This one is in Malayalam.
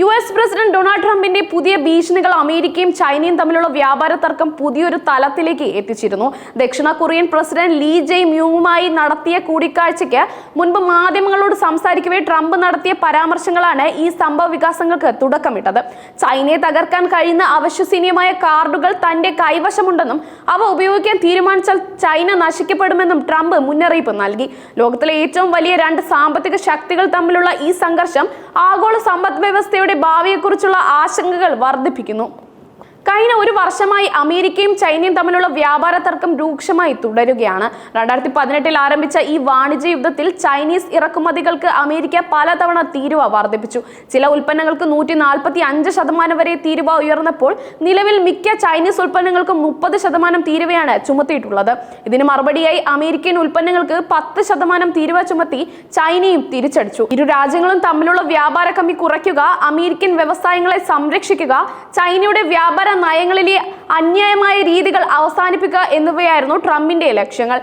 യു എസ് പ്രസിഡന്റ് ഡൊണാൾഡ് ട്രംപിന്റെ പുതിയ ഭീഷണികൾ അമേരിക്കയും ചൈനയും തമ്മിലുള്ള വ്യാപാര തർക്കം പുതിയൊരു തലത്തിലേക്ക് എത്തിച്ചിരുന്നു. ദക്ഷിണ കൊറിയൻ പ്രസിഡന്റ് ലീ ജെയ് മ്യൂവുമായി നടത്തിയ കൂടിക്കാഴ്ചയ്ക്ക് മുൻപ് മാധ്യമങ്ങളോട് സംസാരിക്കവേ ട്രംപ് നടത്തിയ പരാമർശങ്ങളാണ് ഈ സംഭവ വികാസങ്ങൾക്ക് തുടക്കമിട്ടത്. ചൈനയെ തകർക്കാൻ കഴിയുന്ന അവശ്വസനീയമായ കാർഡുകൾ തന്റെ കൈവശമുണ്ടെന്നും അവ ഉപയോഗിക്കാൻ തീരുമാനിച്ചാൽ ചൈന നശിക്കപ്പെടുമെന്നും ട്രംപ് മുന്നറിയിപ്പ് നൽകി. ലോകത്തിലെ ഏറ്റവും വലിയ രണ്ട് സാമ്പത്തിക ശക്തികൾ തമ്മിലുള്ള ഈ സംഘർഷം ആഗോള സമ്പദ് വ്യവസ്ഥയുടെ ഭാവിയെക്കുറിച്ചുള്ള ആശങ്കകൾ വർദ്ധിപ്പിക്കുന്നു. കഴിഞ്ഞ ഒരു വർഷമായി അമേരിക്കയും ചൈനയും തമ്മിലുള്ള വ്യാപാര തർക്കം രൂക്ഷമായി തുടരുകയാണ്. രണ്ടായിരത്തി പതിനെട്ടിൽ ആരംഭിച്ച ഈ വാണിജ്യ യുദ്ധത്തിൽ ചൈനീസ് ഇറക്കുമതികൾക്ക് അമേരിക്ക പലതവണ തീരുവ വർദ്ധിപ്പിച്ചു. ചില ഉൽപ്പന്നങ്ങൾക്ക് നൂറ്റി നാൽപ്പത്തി അഞ്ച് ശതമാനം വരെ തീരുവ ഉയർന്നപ്പോൾ നിലവിൽ മിക്ക ചൈനീസ് ഉൽപ്പന്നങ്ങൾക്കും മുപ്പത് ശതമാനം തീരുവയാണ് ചുമത്തിയിട്ടുള്ളത്. ഇതിന് മറുപടിയായി അമേരിക്കൻ ഉൽപ്പന്നങ്ങൾക്ക് പത്ത് ശതമാനം തീരുവ ചുമത്തി ചൈനയും തിരിച്ചടിച്ചു. ഇരു രാജ്യങ്ങളും തമ്മിലുള്ള വ്യാപാര കമ്മി കുറയ്ക്കുക അമേരിക്കൻ വ്യവസായങ്ങളെ സംരക്ഷിക്കുക ചൈനയുടെ വ്യാപാര നയങ്ങളിലെ അന്യായമായ രീതികൾ അവസാനിപ്പിക്കുക എന്നിവയായിരുന്നു ട്രംപിന്റെ ലക്ഷ്യങ്ങൾ.